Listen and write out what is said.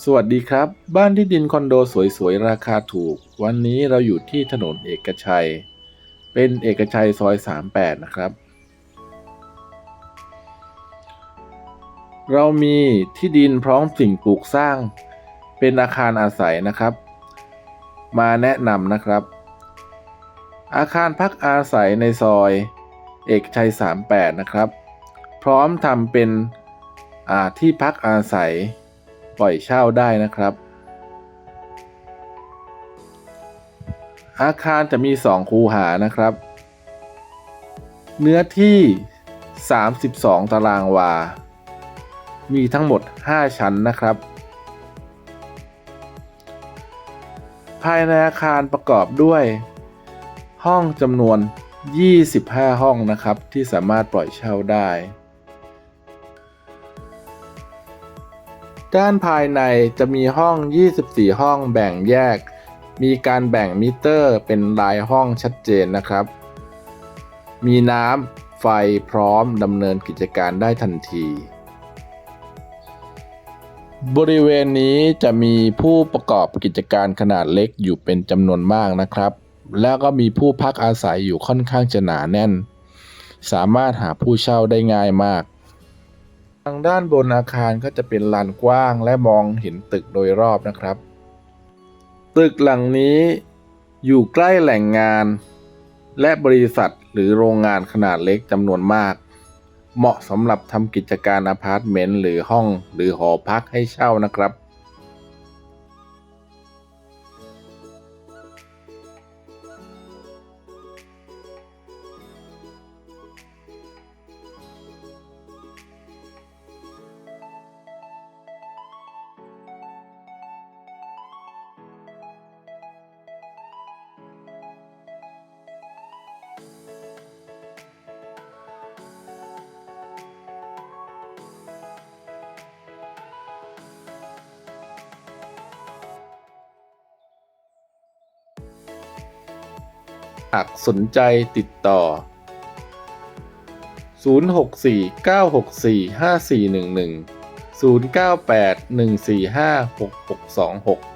สวัสดีครับ บ้านที่ดินคอนโดสวยๆ ราคาถูก วันนี้เราอยู่ที่ถนนเอกชัย เป็นเอกชัยซอย 38 นะครับ เรามีที่ดินพร้อมสิ่งปลูกสร้าง เป็นอาคารอาศัยนะครับ มาแนะนำนะครับ อาคารพักอาศัยในซอย เอกชัย 38 นะครับ พร้อมทำเป็นที่พักอาศัย ปล่อยเช่าได้นะครับ อาคารจะมี 2 คูหานะครับ เนื้อที่ 32 ตารางวา มีทั้งหมด 5 ชั้นนะครับ ภายในอาคารประกอบด้วย ห้องจำนวน 25 ห้องนะครับ ที่สามารถปล่อยเช่าได้ ด้านภายในจะมีห้อง 24 ห้องแบ่งแยก มีการแบ่งมิเตอร์เป็นรายห้องชัดเจนนะครับ มีน้ำไฟพร้อมดำเนินกิจการได้ทันที บริเวณนี้จะมีผู้ประกอบกิจการขนาดเล็กอยู่เป็นจำนวนมากนะครับ แล้วก็มีผู้พักอาศัยอยู่ค่อนข้างจะหนาแน่น สามารถหาผู้เช่าได้ง่ายมาก ทางด้านบนอาคารก็จะเป็นลานกว้างและมองเห็นตึกโดยรอบนะครับ ตึกหลังนี้อยู่ใกล้แหล่งงาน และบริษัทหรือโรงงานขนาดเล็กจำนวนมาก เหมาะสำหรับทำกิจการอพาร์ตเมนต์หรือห้องหรือหอพักให้เช่านะครับ หากสนใจติดต่อ 064 964 5411 098 145 6626